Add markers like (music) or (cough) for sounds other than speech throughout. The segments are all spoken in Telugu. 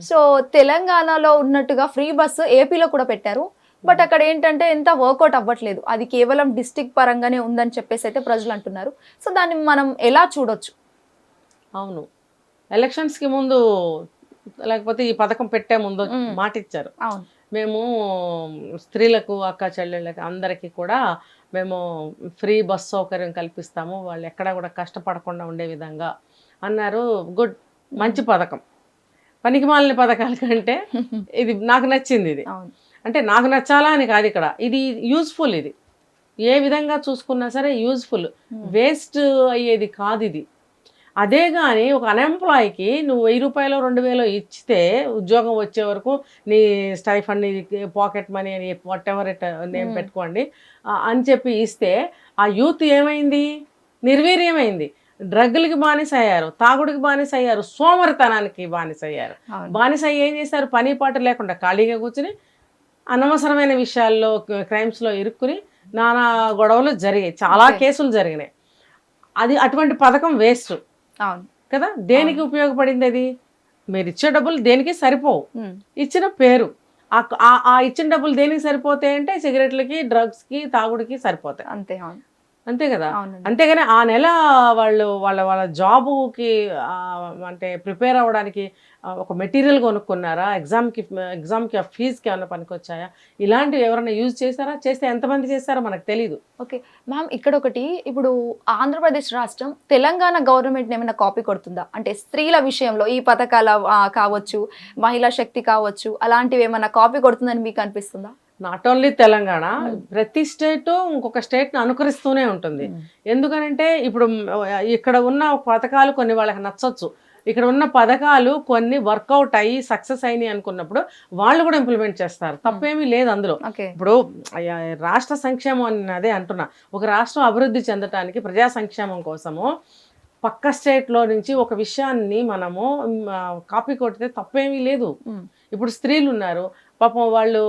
సో తెలంగాణలో ఉన్నట్టుగా ఫ్రీ బస్సు ఏపీలో కూడా పెట్టారు. బట్ అక్కడ ఏంటంటే ఎంత వర్కౌట్ అవ్వట్లేదు. అది కేవలం డిస్టిక్ పరంగానే ఉందని చెప్పేసి అయితే ప్రజలు అంటున్నారు. సో దాన్ని మనం ఎలా చూడొచ్చు? అవును. ఎలక్షన్స్కి ముందు లేకపోతే ఈ పథకం పెట్టే ముందు మ్మ్. మాట ఇచ్చారు. మేము స్త్రీలకు అక్క చెల్లెళ్ళకి అందరికీ కూడా మేము ఫ్రీ బస్ సౌకర్యం కల్పిస్తాము. వాళ్ళు ఎక్కడ కూడా కష్టపడకుండా ఉండే విధంగా అన్నారు. గుడ్. మంచి పథకం. పనికి మాలిన పథకాల కంటే (laughs) ఇది నాకు నచ్చింది ఇది. అంటే నాకు నచ్చాలా అని కాదు ఇక్కడ. ఇది యూస్ఫుల్ ఇది. ఏ విధంగా చూసుకున్నా సరే యూస్ఫుల్ వేస్ట్ అయ్యేది కాదు ఇది. అదే కానీ ఒక అన్ఎంప్లాయ్కి నువ్వు వెయ్యి రూపాయలు రెండు వేలు ఇచ్చితే ఉద్యోగం వచ్చే వరకు నీ స్టైఫండ్ పాకెట్ మనీ అని whatever it name Hmm. పెట్టుకోండి. అని చెప్పి ఇస్తే ఆ యూత్ ఏమైంది? నిర్వీర్యమైంది. డ్రగ్లకి బానిస అయ్యారు తాగుడికి బానిస అయ్యారు సోమరితనానికి బానిస అయ్యారు బానిస అయ్యి ఏం చేశారు? పని పాట లేకుండా ఖాళీగా కూర్చుని అనవసరమైన విషయాల్లో క్రైమ్స్లో ఇరుక్కుని నానా గొడవలు జరిగాయి. చాలా. కేసులు జరిగినాయి. అది అటువంటి పథకం వేస్ట్. కదా? దేనికి ఉపయోగపడింది అది? మీరు ఇచ్చే డబ్బులు దేనికి సరిపోవు. ఇచ్చిన పేరు. ఆ- ఇచ్చిన డబ్బులు దేనికి సరిపోతాయి అంటే సిగరెట్లకి డ్రగ్స్కి తాగుడికి సరిపోతాయి. అంతే అంతే కదా? అంతేగాని ఆ నెల వాళ్ళు వాళ్ళ వాళ్ళ జాబుకి అంటే ప్రిపేర్ అవ్వడానికి ఒక మెటీరియల్ కొనుక్కున్నారా? ఎగ్జామ్కి ఎగ్జామ్కి ఆ ఫీజుకి ఏమైనా పనికొచ్చాయా? ఇలాంటివి ఎవరైనా యూజ్ చేశారా? చేస్తే ఎంతమంది చేస్తారో మనకు తెలీదు. ఓకే. మ్యామ్ ఇక్కడ ఒకటి ఇప్పుడు ఆంధ్రప్రదేశ్ రాష్ట్రం తెలంగాణ గవర్నమెంట్ ఏమైనా కాపీ కొడుతుందా? అంటే స్త్రీల విషయంలో ఈ పథకాల కావచ్చు మహిళా శక్తి కావచ్చు అలాంటివి ఏమైనా కాపీ కొడుతుందని మీకు అనిపిస్తుందా? నాట్ ఓన్లీ తెలంగాణ ప్రతి స్టేట్ ఇంకొక స్టేట్ని అనుకరిస్తూనే ఉంటుంది. ఎందుకనంటే ఇప్పుడు ఇక్కడ ఉన్న పథకాలు కొన్ని వాళ్ళకి నచ్చొచ్చు. ఇక్కడ ఉన్న పథకాలు కొన్ని వర్కౌట్ అయ్యి సక్సెస్ అయినాయి అనుకున్నప్పుడు వాళ్ళు కూడా ఇంప్లిమెంట్ చేస్తారు. తప్పేమీ లేదు అందులో. ఇప్పుడు రాష్ట్ర సంక్షేమం అని అదే అంటున్నా. ఒక రాష్ట్రం అభివృద్ధి చెందటానికి ప్రజా సంక్షేమం కోసము పక్క స్టేట్లో నుంచి ఒక విషయాన్ని మనము కాపీ కొడితే తప్పేమీ లేదు. ఇప్పుడు స్త్రీలు ఉన్నారు పాపం వాళ్ళు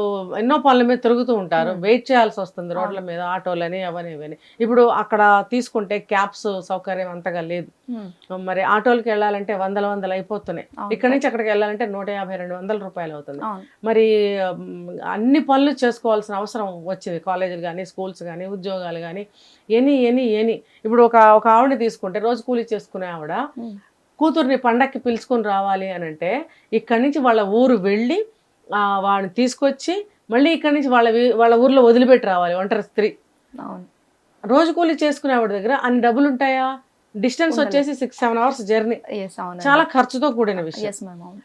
ఎన్నో పనుల మీద తిరుగుతూ ఉంటారు. వెయిట్ చేయాల్సి వస్తుంది రోడ్ల మీద ఆటోలని అవని ఇవని. ఇప్పుడు అక్కడ తీసుకుంటే క్యాబ్స్ సౌకర్యం అంతగా లేదు. మరి ఆటోలకి వెళ్ళాలంటే వందల వందలు అయిపోతున్నాయి. ఇక్కడ నుంచి అక్కడికి వెళ్ళాలంటే నూట యాభై రెండు వందల రూపాయలు అవుతుంది. మరి అన్ని పనులు చేసుకోవాల్సిన అవసరం వచ్చింది. కాలేజీలు కానీ స్కూల్స్ కానీ ఉద్యోగాలు కానీ ఎనీ ఎనీ ఎనీ. ఇప్పుడు ఒక ఒక ఆవిడని తీసుకుంటే రోజు కూలీ చేసుకునే ఆవిడ. కూతుర్ని పండక్కి పిలుచుకొని రావాలి అని అంటే ఇక్కడి నుంచి వాళ్ళ ఊరు వెళ్ళి వాడిని తీసుకొచ్చి మళ్ళీ ఇక్కడి నుంచి వాళ్ళ వాళ్ళ ఊర్లో వదిలిపెట్టి రావాలి ఒంటరి స్త్రీ. రోజు కూలీ చేసుకునే ఆవిడ దగ్గర అన్ని డబ్బులు ఉంటాయా? డిస్టెన్స్. వచ్చేసి సిక్స్ సెవెన్ అవర్స్ జర్నీ. చాలా ఖర్చుతో కూడిన విషయం.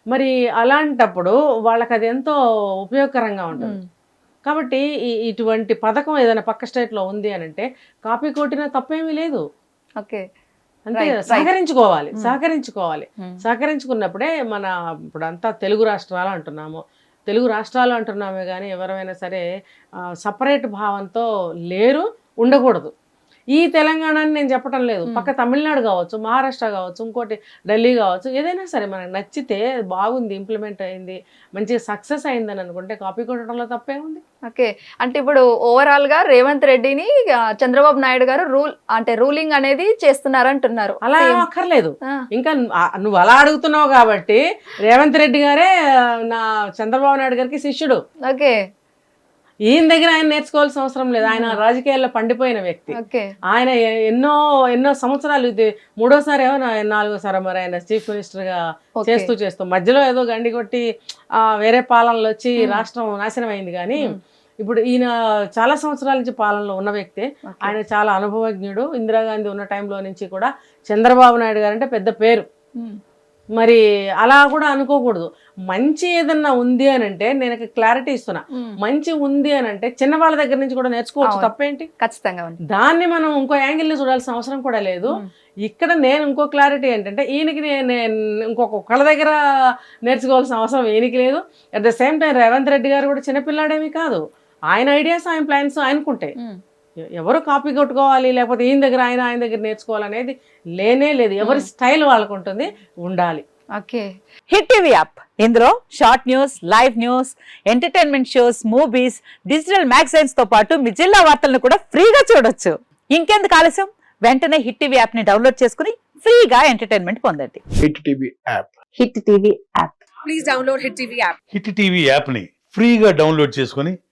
మరి అలాంటప్పుడు వాళ్ళకి అది ఎంతో ఉపయోగకరంగా ఉంటుంది. కాబట్టి ఇటువంటి పథకం ఏదైనా పక్క స్టేట్లో ఉంది అని అంటే కాపీ కొట్టినా తప్పేమీ లేదు. ఓకే. right. సహకరించుకోవాలి. సహకరించుకోవాలి. సహకరించుకున్నప్పుడే మన ఇప్పుడు అంతా తెలుగు రాష్ట్రాలు అంటున్నాము. తెలుగు రాష్ట్రాలు అంటున్నామే కానీ ఎవరైనా సరే సపరేట్ భావంతో లేరు ఉండకూడదు. ఈ తెలంగాణని నేను చెప్పడం లేదు. పక్క తమిళనాడు కావచ్చు మహారాష్ట్ర కావచ్చు ఇంకోటి ఢిల్లీ కావచ్చు ఏదైనా సరే మనకు నచ్చితే బాగుంది ఇంప్లిమెంట్ అయింది మంచిగా సక్సెస్ అయిందని అనుకుంటే కాపీ కొట్టడంలో తప్పే ఉంది ఓకే. అంటే ఇప్పుడు ఓవరాల్గా రేవంత్ రెడ్డిని చంద్రబాబు నాయుడు గారు రూల్ అంటే రూలింగ్ అనేది చేస్తున్నారు అంటున్నారు అలా. అక్కర్లేదు. ఇంకా నువ్వు అలా అడుగుతున్నావు కాబట్టి రేవంత్ రెడ్డి గారే నా చంద్రబాబు నాయుడు గారికి శిష్యుడు. ఓకే. ఈయన దగ్గర ఆయన నేర్చుకోవాల్సిన అవసరం లేదు ఆయన రాజకీయాల్లో పండిపోయిన వ్యక్తి ఆయన ఎన్నో ఎన్నో సంవత్సరాలు ఇది మూడోసారి ఏమో నాలుగోసారి మరి ఆయన చీఫ్ మినిస్టర్గా. చేస్తూ చేస్తూ మధ్యలో ఏదో గండి కొట్టి ఆ, వేరే పాలనలో వచ్చి Hmm. రాష్ట్రం నాశనం అయింది కానీ Hmm. ఇప్పుడు ఈయన చాలా సంవత్సరాల నుంచి పాలనలో ఉన్న వ్యక్తే. ఆయన చాలా అనుభవజ్ఞుడు ఇందిరాగాంధీ ఉన్న టైంలో నుంచి కూడా చంద్రబాబు నాయుడు గారు అంటే పెద్ద పేరు. మరి అలా కూడా అనుకోకూడదు. మంచి ఏదన్నా ఉంది అని అంటే నేను క్లారిటీ ఇస్తున్నా. మంచి ఉంది అని అంటే చిన్నవాళ్ళ దగ్గర నుంచి కూడా నేర్చుకోవచ్చు. తప్పేంటి? ఖచ్చితంగా దాన్ని మనం ఇంకో యాంగిల్ చూడాల్సిన అవసరం కూడా లేదు. ఇక్కడ నేను ఇంకో క్లారిటీ ఏంటంటే ఈయనకి నే- నేను ఇంకొక దగ్గర నేర్చుకోవాల్సిన అవసరం ఈయనకి లేదు. At the same time Revanth Reddy garu కూడా చిన్నపిల్లాడేమీ కాదు. ఆయన ఐడియాస్ ఆయన ప్లాన్స్ ఆయనకుంటాయి ఎవరు కాపీ కొట్టుకోవాలి లేకపోతే ఈయన దగ్గర ఆయన ఆయన దగ్గర నేర్చుకోవాలనేది లేనే లేదు. ఎవరి స్టైల్ వాళ్ళకు ఉంటుంది ఉండాలి. ఓకే. Hit TV app. ఇందులో short news live news entertainment shows movies digital మ్యాగజైన్స్తో పాటు మీ జిల్లా వార్తలను కూడా ఫ్రీగా చూడొచ్చు. ఇంకెందుకు ఆలస్యం? వెంటనే హిట్ టీవీ యాప్ని డౌన్లోడ్ చేసుకుని ఫ్రీగా ఎంటర్టైన్మెంట్ పొందండి. Hit TV app. Hit TV app. Please download Hit TV app. Hit TV యాప్ని ఫ్రీగా డౌన్లోడ్ చేసుకొని